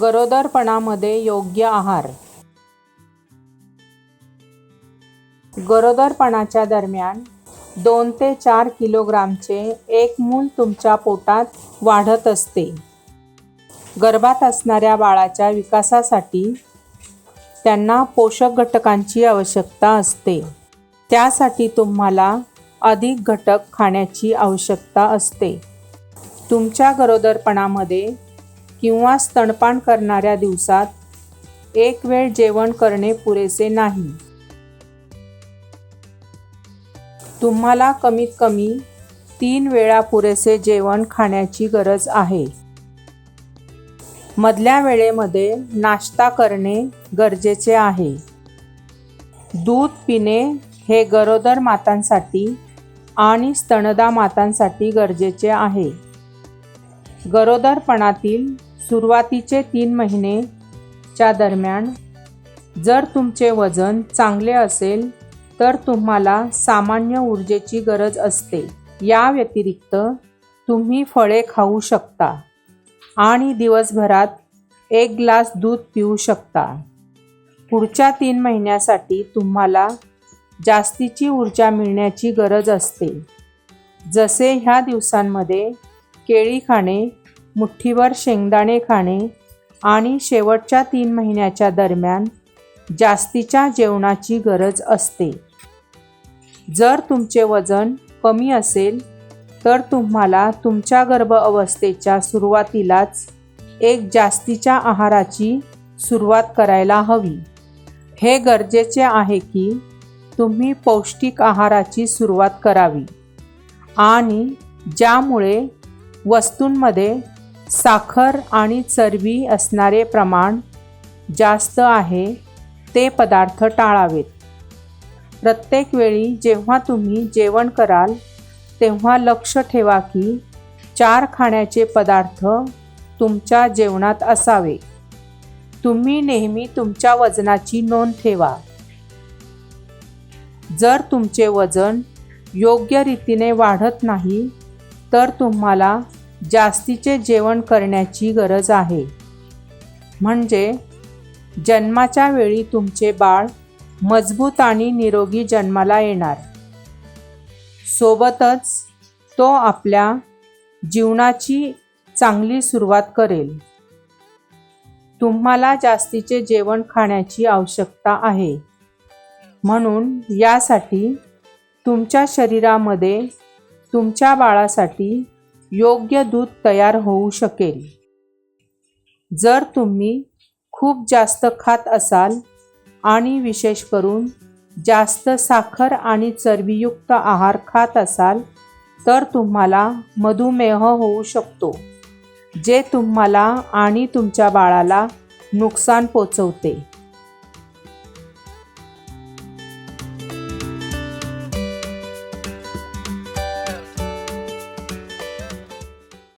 गरोदरपणामध्ये योग्य आहार. गरोदरपणाच्या दरम्यान दोन ते चार किलोग्रामचे एक मूल तुमच्या पोटात वाढत असते. गर्भात असणाऱ्या बाळाच्या विकासासाठी त्यांना पोषक घटकांची आवश्यकता असते. त्यासाठी तुम्हाला अधिक घटक खाण्याची आवश्यकता असते. तुमच्या गरोदरपणामध्ये किंवा स्तनपान करणाऱ्या दिवसात एक वेळ जेवण करणे पुरेसे नाही. तुम्हाला कमीत कमी तीन वेळा पुरेसे जेवण खाण्याची गरज आहे. मधल्या वेळेमध्ये नाश्ता करणे गरजेचे आहे. दूध पिणे हे गरोदर मातांसाठी आणि स्तनदा मातांसाठी गरजेचे आहे. गरोदरपणातील सुरुवातीचे तीन महिनेच्या दरम्यान जर तुमचे वजन चांगले असेल तर तुम्हाला सामान्य ऊर्जेची गरज असते. या व्यतिरिक्त तुम्ही फळे खाऊ शकता आणि दिवसभरात एक ग्लास दूध पिऊ शकता. पुढच्या तीन महिन्यासाठी तुम्हाला जास्तीची ऊर्जा मिळण्याची गरज असते. जसे ह्या दिवसांमध्ये केळी खाणे मुठ्ठीवर शेंगदाणे खाणे आणि शेवटच्या तीन महिन्याच्या दरम्यान जास्तीच्या जेवणाची गरज असते. जर तुमचे वजन कमी असेल तर तुम्हाला तुमच्या गर्भ अवस्थेच्या सुरुवातीलाच एक जास्तीच्या आहाराची सुरुवात करायला हवी. हे गरजेचे आहे की तुम्ही पौष्टिक आहाराची सुरुवात करावी आणि ज्यामुळे वस्तूंमध्ये साखर आणि चरबी असणारे प्रमाण जास्त आहे ते पदार्थ टाळावेत. प्रत्येक वेळी जेव्हा तुम्ही जेवण कराल तेव्हा लक्ष ठेवा की चार खाण्याचे पदार्थ तुमच्या जेवणात असावे. तुम्ही नेहमी तुमच्या वजनाची नोंद ठेवा. जर तुमचे वजन योग्य रीतीने वाढत नाही तर तुम्हाला जास्तीचे जेवण करण्याची गरज आहे. म्हणजे जन्माच्या वेळी तुमचे बाळ मजबूत आणि निरोगी जन्माला येणार. सोबतच तो आपल्या जीवनाची चांगली सुरुवात करेल. तुम्हाला जास्तीचे जेवण खाण्याची आवश्यकता आहे. म्हणून यासाठी तुमच्या शरीरामध्ये तुमच्या बाळासाठी योग्य दूध तयार होऊ शकेल. जर तुम्ही खूप जास्त खात असाल आणि विशेष करून जास्त साखर आणि चरबीयुक्त आहार खात असाल तर तुम्हाला मधुमेह होऊ शकतो जे तुम्हाला आणि तुमच्या बाळाला नुकसान पोचवते.